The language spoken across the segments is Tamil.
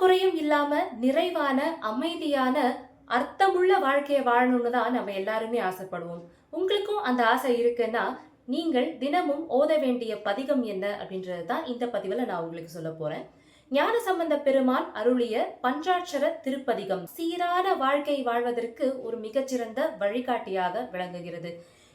குறையும் இல்லாம நிறைவான அமைதியான அர்த்தமுள்ள வாழ்க்கையை வாழணும்னு தான் நம்ம எல்லாருமே ஆசைப்படுவோம். உங்களுக்கும் அந்த ஆசை இருக்குன்னா நீங்கள் தினமும் ஓத வேண்டிய பதிகம் என்ன அப்படின்றது தான் இந்த பதிவில் நான் உங்களுக்கு சொல்ல போறேன். ஞான சம்பந்த பெருமான் அருளிய பஞ்சாட்சர திருப்பதிகம் சீரான வாழ்க்கை வாழ்வதற்கு ஒரு மிகச்சிறந்த வழிகாட்டியாக விளங்குகிறது.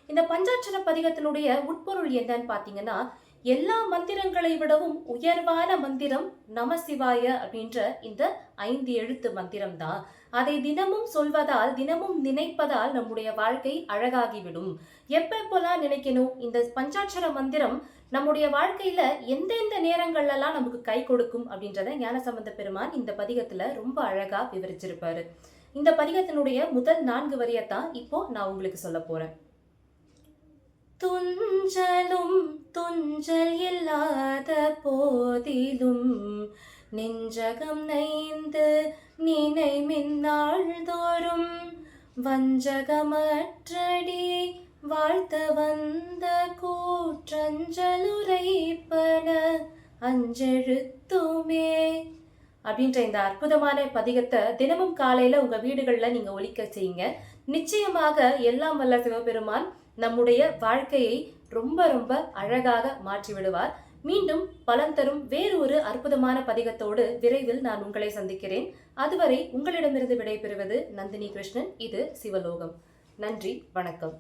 இந்த பஞ்சாட்சர பதிகத்தினுடைய உட்பொருள் என்னன்னு பார்த்தீங்கன்னா எல்லா மந்திரங்களை விடவும் உயர்வான மந்திரம் நமசிவாய அப்படின்ற இந்த ஐந்து எழுத்து மந்திரம் தான் அதை தினமும் சொல்வதால் தினமும் நினைப்பதால் நம்முடைய வாழ்க்கை அழகாகிவிடும். எப்பப்போலாம் நினைக்கணும்? இந்த பஞ்சாட்சர மந்திரம் நம்முடைய வாழ்க்கையில எந்தெந்த நேரங்கள்லாம் நமக்கு கை கொடுக்கும் அப்படின்றத ஞானசம்பந்த பெருமான் இந்த பதிகத்துல ரொம்ப அழகா விவரிச்சிருப்பாரு. இந்த பதிகத்தினுடைய முதல் நான்கு வரியத்தான் இப்போ நான் உங்களுக்கு சொல்ல போறேன். துஞ்சலும் ஊஞ்சல் இல்லாத போதிலும் நெஞ்சகம் நைந்து நினை மின்னாள் தோறும் வஞ்சகமற்றடி வாழ்த்த வந்த கூற்றஞ்சலுரைப்பன அஞ்செழுத்துமே அப்படின்ற இந்த அற்புதமான பதிகத்தை தினமும் காலையில உங்க வீடுகளில் நீங்க ஒலிக்க செய்யுங்க. நிச்சயமாக எல்லாம் வல்ல சிவபெருமான் நம்முடைய வாழ்க்கையை ரொம்ப ரொம்ப அழகாக மாற்றி விடுவார் மீண்டும் பலன் தரும் வேறு ஒரு அற்புதமான பதிகத்தோடு விரைவில் நான் உங்களை சந்திக்கிறேன். அதுவரை உங்களிடமிருந்து விடைபெறுவது நந்தினி கிருஷ்ணன் இது சிவலோகம். நன்றி வணக்கம்.